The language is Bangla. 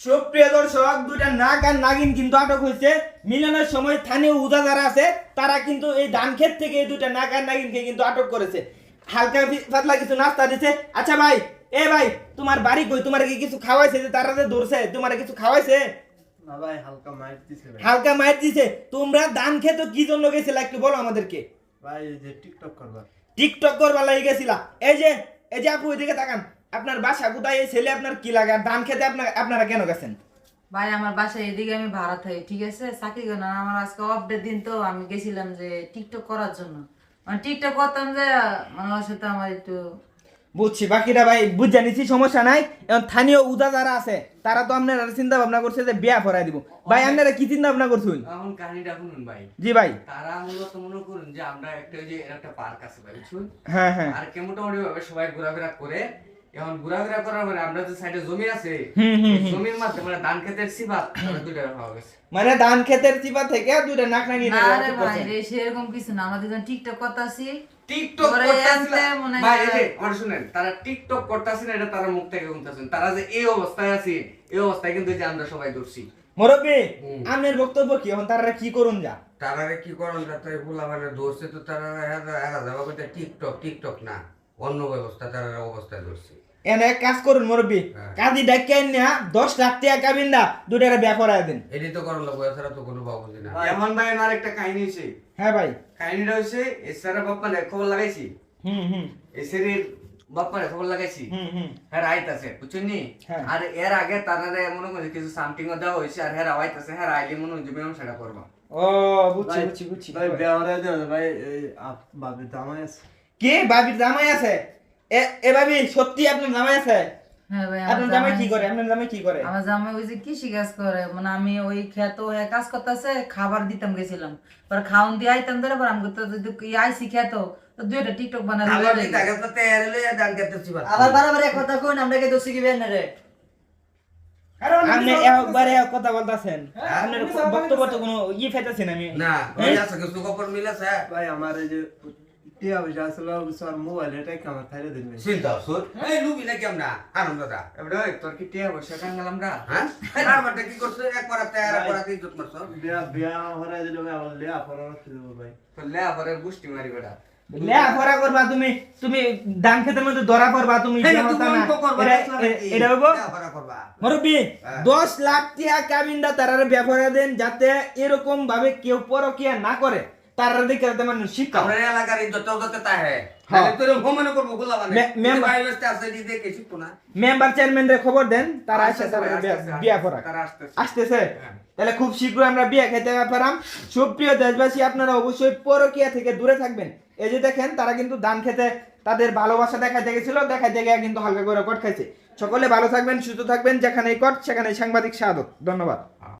সুপ্রিয় দর্শক দুটা নাক আর নাগিন কিন্তু আটক হয়েছে। মিলনের সময় স্থানীয় উদা যারা আছে তারা কিন্তু এই ধান ক্ষেত থেকে এই দুটা নাক আর নাগিনকে কিন্তু আটক করেছে। হালকা পাতলা কিছু নাস্তা দিছে। আচ্ছা ভাই এ ভাই তোমার বাড়ি কই? তোমার কি কিছু খাওয়াইছে যে তারা যে ধরছে? তোমার কিছু খাওয়াইছে? না ভাই হালকা মাইট দিছে তোমরা ধান খেতে কি জন্য গেছিলে একটু বলো আমাদেরকে? ভাই এই যে টিকটক করবা। টিকটক করবার লাগি গেছিলা। এই যে এই যে আপু এদিকে তাকান। আপনার বাসা কোথায়? এই ছেলে আপনার কি লাগে? আর ধান খেতে আপনার আপনারা কেন গেছেন? ভাই আমার বাসায় এদিকে আমি ভাড়া থাকি ঠিক আছে? চাকরি করি না। আমার আজকে অফডের দিন তো আমি গেছিলাম যে টিকটক করার জন্য। মানে টিকটক করতাম যে মানে ওর সাথে আমার একটু বুঝছি। বাকিরা ভাই বুঝে নিছি সমস্যা নাই। এখন স্থানীয় উদা যারা আছে তারা তো আপনারা চিন্তা ভাবনা করছে যে বিয়া ভরাই দিব। ভাই আপনারা কি চিন্তা ভাবনা করছেন? এখন কাহিনীটা শুনুন ভাই। জি ভাই। তারা মূলত মনে করুন যে আমরা একটা ওই যে একটা পার্ক আছে ভাই বুঝছেন? হ্যাঁ হ্যাঁ। আর কে মোটামুটি ভাবে সবাই ঘোরাফেরা করে এখন ঘোরাফেরা করার পরে আমরা যে সাইডে জমি আছে হুম, হুম, এই জমির মধ্যে মানে ধান দুইটা পাওয়া গেছে মানে ধান খেতের চিপা থেকে দুইটা নাক নাকি না রে ভাই রে সেরকম কিছু না আমরা দুজন টিকটক মনে যে শুনেন তারা টিকটক করতেছেন এটা তারা মুখ থেকে শুনতেছেন তারা যে এই অবস্থায় আছে এই অবস্থায় কিন্তু যে আমরা সবাই ধরছি মুরব্বী। বক্তব্য কি এখন তারা কি করুন যা তারারে কি করন যাতে ভুলা মানে ধরছে তো তারা এরা টিকটক টিকটক না অন্য ব্যবস্থা তারা অবস্থায় ধরছে। এনে এক কাজ করুন মুরব্বী। হ্যাঁ। কাজী ডাক্তার নিয়া দশ লাখ টাকা কাবিন না দুইটা বিয়া করাই দিন। এটি তো করন লাগবে এছাড়া তো কোনো বাবুজি না এমন ভাই আর একটা কাহিনী হয়েছে হ্যাঁ ভাই। কাহিনীটা হচ্ছে এসারা বাপ্পারে খবর লাগাইছি। হুম হুম। এসেরির বাপ্পারে খবর লাগাইছি। হুম হুম। হ্যাঁ আইতাছে বুঝছেন নি? হ্যাঁ। আর এর আগে তারারে মনে করছে কিছু সামথিং দেওয়া হয়েছে আর হ্যাঁ আইতাছে হ্যাঁ আইলে মনে হচ্ছে ম্যাম সেটা করবা। ও বুঝছি বুঝছি বুঝছি। ভাই দেন ভাই বাবি জামাই আছে। কে? বাবির জামাই আছে। এ ভাবি সত্যি আপনার জামাই আছে? হ্যাঁ আপনার জামাই কি করে? আপনার জামাই কি করে? আমার জামাই ওই যে কৃষি কাজ করে। মানে আমি ওই খেত হয়ে কাজ করতেছে খাবার দিতাম গেছিলাম। পরে খাওন দিয়ে আইতাম ধরে পরে আমি তো যদি ই আইসি খেত তো দুইটা টিকটক আবার আবার বারবার এক কথা কই আমরা কে দোষী কি বেন রে? আপনি একবারে কথা বলতেছেন। আপনার বক্তব্য তো কোনো ইয়ে আমি না ওই আছে কিছু খবর মিলেছে? ভাই আমার এই যে টিয়া পয়সা আসলে স্যার মোবাইল এটাই কামা থাইরে দিন চিন্তা সুর এই লুবি নাকি আমরা আনন্দটা এবারে ওই তোর কি টিয়া বসে কাঙ্গাল আমরা হ্যাঁ? আমারটা কি করছে? একবার তৈরি করাতে ইজ্জত মারছ বিয়া বিয়া হরাই দিলে ভাই আমার লিয়া পড়া দেবো ভাই। তো লে আবার গুষ্টি মারি বেটা। লেখাপড়া করবা তুমি তুমি ধান খেতের মধ্যে ধরা পড়বা তুমি করবা এটা- লেখাপড়া করবা। মুরব্বী হ্যাঁ। দশ লাখ টাকা কাবিনটা তারা ব্যবহার দেন যাতে এরকম ভাবে কেউ পরকিয়া না করে। তারা দেখে শিক্ষা আমরা এলাকার যাতে তা। তাহলে তোর দেখে মেম্বার চেয়ারম্যান রে খবর দেন আসে বিয়া- আসতেছে হ্যাঁ। তাহলে খুব শীঘ্রই আমরা বিয়ে খেতে পারাম সুপ্রিয় দেশবাসী আপনারা অবশ্যই পরকিয়া থেকে দূরে থাকবেন। এই যে দেখেন তারা কিন্তু দান খেতে তাদের ভালোবাসা দেখাতে গেছিল দেখাতে গিয়ে কিন্তু হালকা করে কট খাইছে। সকলে ভালো থাকবেন সুস্থ থাকবেন যেখানে কট সেখানে সাংবাদিক সাধক ধন্যবাদ।